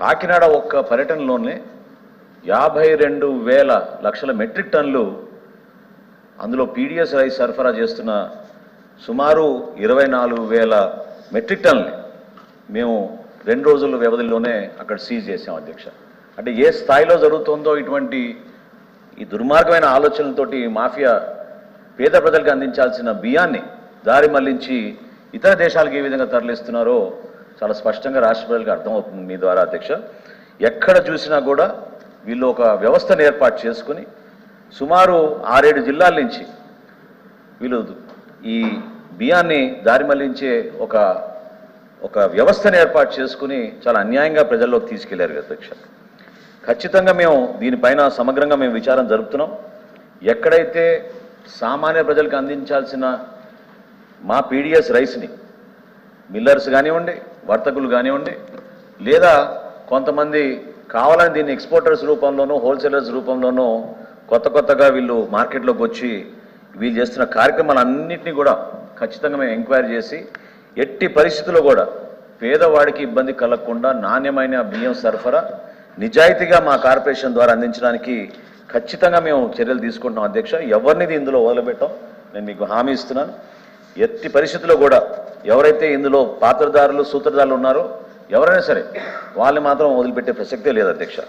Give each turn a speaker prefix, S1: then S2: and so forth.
S1: కాకినాడ ఒక్క పర్యటనలోనే యాభై రెండు వేల లక్షల మెట్రిక్ టన్నులు అందులో పీడిఎస్ రైస్ సరఫరా చేస్తున్న సుమారు ఇరవై నాలుగు వేల మెట్రిక్ టన్ని మేము రెండు రోజుల వ్యవధిలోనే అక్కడ సీజ్ చేసాం అధ్యక్ష. అంటే ఏ స్థాయిలో జరుగుతుందో ఇటువంటి ఈ దుర్మార్గమైన ఆలోచనలతోటి మాఫియా పేద ప్రజలకు అందించాల్సిన బియ్యాన్ని దారి మళ్ళించి ఇతర దేశాలకు ఏ విధంగా తరలిస్తున్నారో చాలా స్పష్టంగా రాష్ట్ర ప్రజలకు అర్థమవుతుంది మీ ద్వారా అధ్యక్ష. ఎక్కడ చూసినా కూడా వీళ్ళు ఒక వ్యవస్థను ఏర్పాటు చేసుకుని సుమారు ఆరేడు జిల్లాల నుంచి వీళ్ళు ఈ బియ్యాన్ని దారి మళ్ళించే ఒక ఒక వ్యవస్థను ఏర్పాటు చేసుకుని చాలా అన్యాయంగా ప్రజల్లోకి తీసుకెళ్ళారు అధ్యక్ష. ఖచ్చితంగా మేము దీనిపైన సమగ్రంగా మేము విచారం జరుపుతున్నాం. ఎక్కడైతే సామాన్య ప్రజలకు అందించాల్సిన మా పీడిఎస్ రైస్ని మిల్లర్స్ కానివ్వండి వర్తకులు కానివ్వండి లేదా కొంతమంది కావాలని దీన్ని ఎక్స్పోర్టర్స్ రూపంలోనూ హోల్సేలర్స్ రూపంలోనూ కొత్త కొత్తగా వీళ్ళు మార్కెట్లోకి వచ్చి వీళ్ళు చేస్తున్న కార్యక్రమాలన్నింటినీ కూడా ఖచ్చితంగా మేము ఎంక్వైరీ చేసి ఎట్టి పరిస్థితుల్లో కూడా పేదవాడికి ఇబ్బంది కలగకుండా నాణ్యమైన బియ్యం సరఫరా నిజాయితీగా మా కార్పొరేషన్ ద్వారా అందించడానికి ఖచ్చితంగా మేము చర్యలు తీసుకుంటున్నాం. అధ్యక్ష ఎవరినిది ఇందులో వదిలిపెట్టాం నేను మీకు హామీ ఇస్తున్నాను. ఎట్టి పరిస్థితుల్లో కూడా ఎవరైతే ఇందులో పాత్రదారులు సూత్రధారులు ఉన్నారో ఎవరైనా సరే వాళ్ళని మాత్రం వదిలిపెట్టే ప్రసక్తే లేదు అధ్యక్ష.